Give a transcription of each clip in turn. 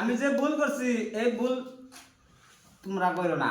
আমি যে ভুল করছি এই ভুল তোমরা করো না।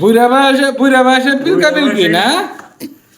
বুড়া বয়সে বুড়া বয়সে পিলকা পিলকি না?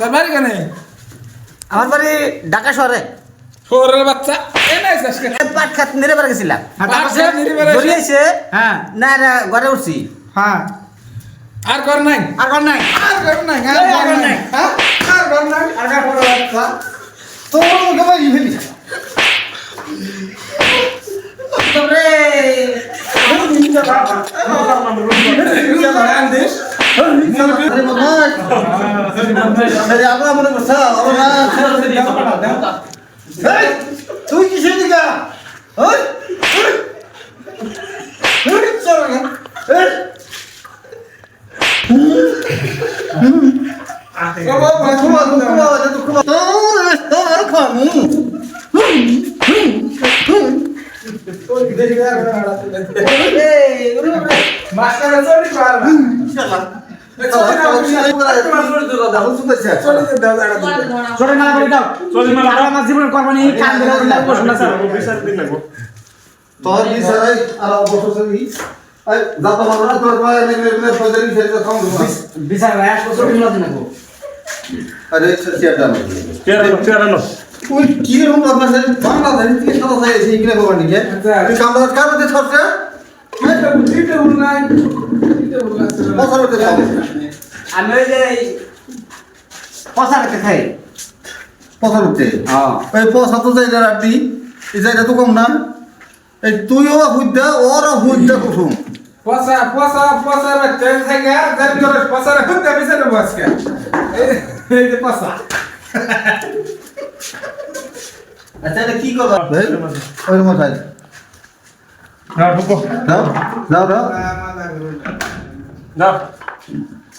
তোর বাড়ি কেনে? আমার বাড়ি ঢাকা শহরে। শহরের বাচ্চা। নাই পাট খাত নেড়ে বেড়ে গেছিলাম বেড়ে গেছে? জড়িয়েছে হ্যাঁ। না ঘরে উঠছি। হ্যাঁ। আর কর নাই? আর ঘর নাই। আর কর নাই আর এই, আর কর কর নাই। নাই। হ্যাঁ? আর কর নাই। আর কর বাচ্চা তোরে তুই কিসের দিকা মাস্টার চড়ি পার না চলে মালা করে দাও চলে মালা আমার জীবন করবানি কান ধরে উল্লাস বসুন না স্যার তোর বিচারে আর অবসর আই দাদা বাবা তোর মা এনে এনে ফজরি ফেলে খাও বিচার চলে মালা দিন গো আরে সিয়াটা ওই কি রকম আপনার সাথে বাংলা জানি কি কথা চাই এই কিনে বাবা নিকে তুই কামড়া কার মধ্যে ছড়ছে দিতে উল নাই দিতে উল আছে বছর মধ্যে খাও আমি ওই যে এই পচা রেখে খাই। বছর মধ্যে? হ্যাঁ। ওই পয়সা তো যাই রাখবি। এই জায়গা তো কম না। এই তুইও হুদ্দা ওরও হুদ্দা কুসুম পসা পসা পসা বাচ্চা থেকে যার করে পসা হুতে বিসরে বসকে এই যে পসা আচ্ছা এটা কি কথা ভাই ওই মশাই যাও যাও যাও ওইরকম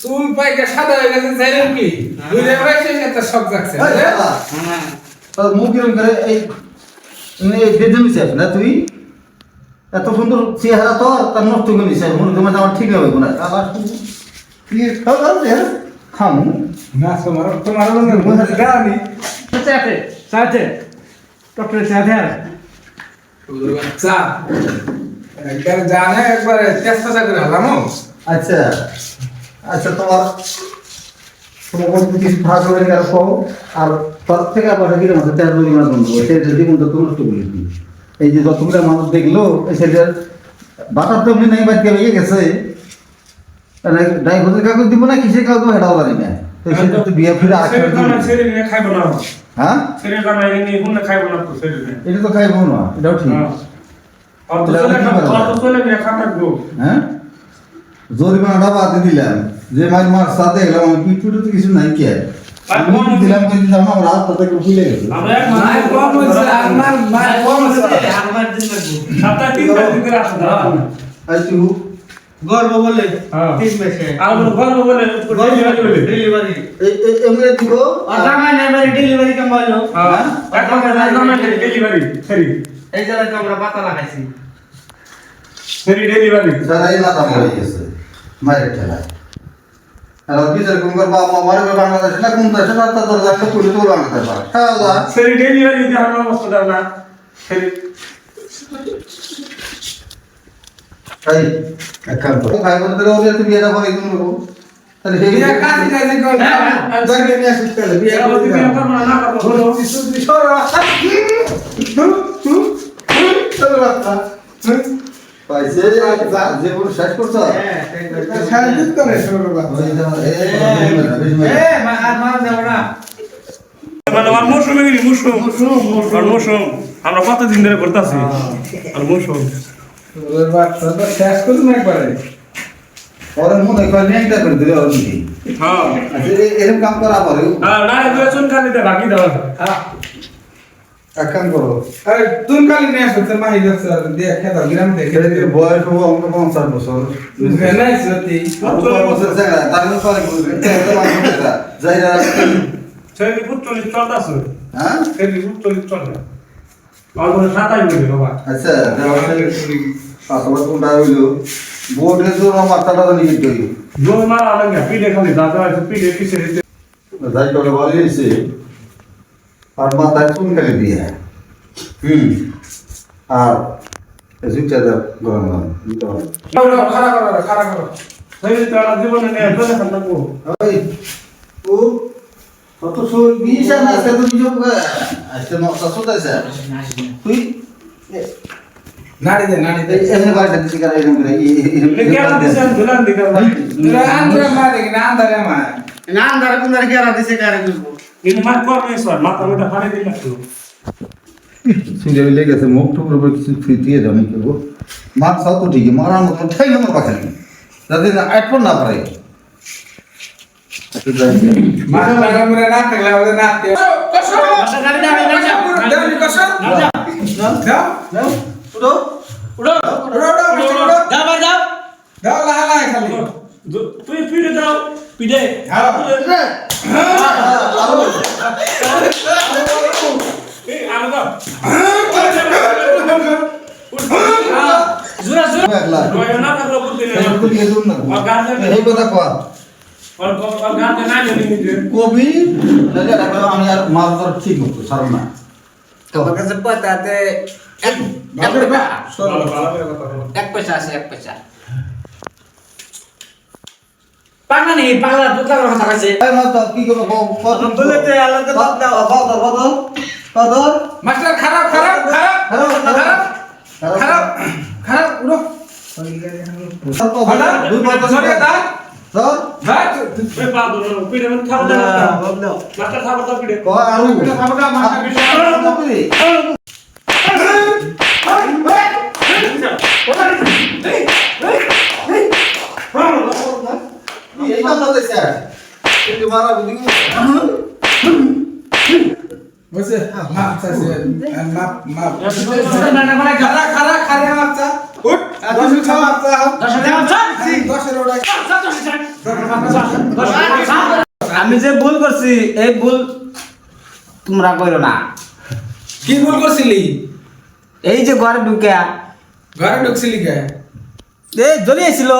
চুল পাইকে সাদা হয়ে গেছে জানেন কি? দুই রে বয়সে একটা শখ জাগছে মুখ কিরম করে এই এই বেদে মিশাস না তুই? এত সুন্দর চেহারা তো তার নষ্ট করে মিশাস মনে তোমার আমার ঠিক হবে কোন আবার তুই খাও খামু। না তোমার তোমার মনে গানি চাতে চাতে ডক্টর আর। চা। একবার জানে একবার চেষ্টা করে হলাম। আচ্ছা। আচ্ছা তোমার তোমার কিছু ভাগ করে গেল আর তোর থেকে আবার কি আমাদের তেরো মাস বন্ধ করে জীবন তো। এই যে যতগুলো মানুষ দেখল সেটার বাটার তো নাই বাদ গিয়ে গেছে। ড্রাইভারের কাগজ দিব না কিসের কাগজ দিব সেটাও জানি না। তো সেটা তো বিয়ে ফিরে আসবে হ্যাঁ? এটা তো খাইবো না এটাও ঠিক। খাতা হ্যাঁ? জরিমানাটা বাদ দিলাম। যে মাছ মাছ সাথে গেলাম আমি পিঠ পিঠে তো কিছু নাই কে আর? দিলাম করে আমার হাত তাতে খুলে গেছে। গর্ব বলে হ্যাঁ। তিন মাসে। আর বলো বলে ডেলিভারি এমনি দিব আর জামাই নেবারি ডেলিভারি কাম হলো হ্যাঁ। ডেলিভারি সেরি এই জায়গায় আমরা পাতা লাগাইছি। সেরি ডেলিভারি সারা এই মাথা মরে গেছে মায়ের ঠেলায়। বিচার কোন কর বাবা মা মারে বাংলাদেশ না কোন দেশে না তা তোর যাকে পুলিশ তোর বাংলাদেশ পারে হ্যাঁ সেরি ডেলিভারি যে আমার অবস্থা দাও না তাই ভাই করব তাহলে সেই বিয়ে কাজ কাজ করে নিয়ে তাহলে বিয়ে বিয়ে করব হলো হ্যাঁ করে শুরু ওই যে, এই, বেশি মেরে। এ মা আর মা দেব না। মানে আমার কতদিন ধরে করতেছি আর মৌসুম। শেষ করুন একবারে। ওরে মনে করে ন্যাংটা করে দিলে ওর হ্যাঁ। আচ্ছা এরকম কাম করা পরে। আর না বেসন খালি দে বাকি দাও। এক কাম করো। আরে তুই কালি নিয়ে আসো তোর মাহি যাচ্ছে আর দিয়ে খেদাও গ্রাম থেকে ছেলেটির বয়স হব আমাকে পঞ্চাশ বছর। নাই সত্যি। পঞ্চাশ বছর জায়গা তার জন্য পরে বুঝবে যাইরা ছেলে পুত্তলি চলতেছে হ্যাঁ? ছেলে পুত্তলি চলে আর কোনো সাতাই বলি বাবা? আচ্ছা পাসওয়ার্ড কোনটা হইল? বোর্ডের জন্য মাথাটা তো নিয়ে গেল জোর মারা লাগে পিঠে খালি দাদা আছে পিছে যাই করে আর মাথায় চুন খেলে দিয়ে হুম আর জুইটা দাও গরম গরম দিতে হবে খারাপ করো খারাপ করো ছেলে তো আর জীবনে নিয়ে চলে থাকব ওই ও কত সই বিশ আর আজকে তো বিশ আজকে নটা চলতেছে তুই নাড়ি দে নাড়ি দে এখানে বাড়িটা দিচ্ছি কারণ এরকম করে কেন দিছেন দুলান দিকে তোরা আন্দরে মারে কিনা আন্দরে মারে না আন্দার কুন্দার কি আর দিছে কারে বুঝব কিন্তু মার কম নেই স্যার মাথা মাথা ফাড়ে দিন একটু। শুনে মিলে গেছে মুখ টুকুর উপর কিছু ফিটিয়ে দেওয়া নাকি গো মার সাও তো ঠিকই মারার মতো ঠাই নম্বর পাখা নেই। যাতে না আটপন না পারে। মাথা লাগা মরে না থাকলে আমাদের না তে গাড়ি দাও না যাও। দাও। নি দাও দাও উড়ো উড়ো উড়ো উড়ো যাও দাও খালি। তুই দাও। জোরা একলা নয় না থাকল বুদ্ধি নেই। এই তো দিয়ে দিন না। এই কথা কর। না কবি আমি আর মাছ ধর ঠিক মতো সারো না। তোমার কাছে পয়সাতে এক পয়সা আছে এক পয়সা। পাগলা নেই পাগলা দুধ লাগার কথা আছে কি করব আলাদা দাও। মাস্টার খারাপ খারাপ খারাপ খারাপ। খারাপ খারাপ উড়ো। মানে মাপ। খারা খারা খারা মাপ আমি যে ভুল করছি এই ভুল তোমরা করো না। কি ভুল করছিলি? এই যে ঘরে ঢুকে। ঘরে ঢুকছিলি কে? এই জ্বলিয়েছিল